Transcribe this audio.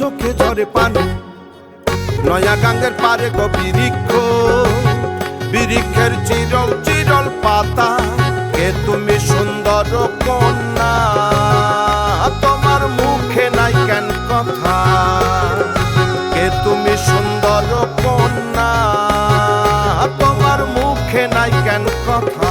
চোখে ঝরে পানি। নয়া গাঙ্গের পারে গো বিরিক্ষ। বিরিক্ষের চিরল চিরল পাতা। কে তুমি সুন্দর কন্যা? তোমার মুখে নাই কেন কথা? কে তুমি সুন্দর কন্যা? তোমার মুখে নাই কেন কথা?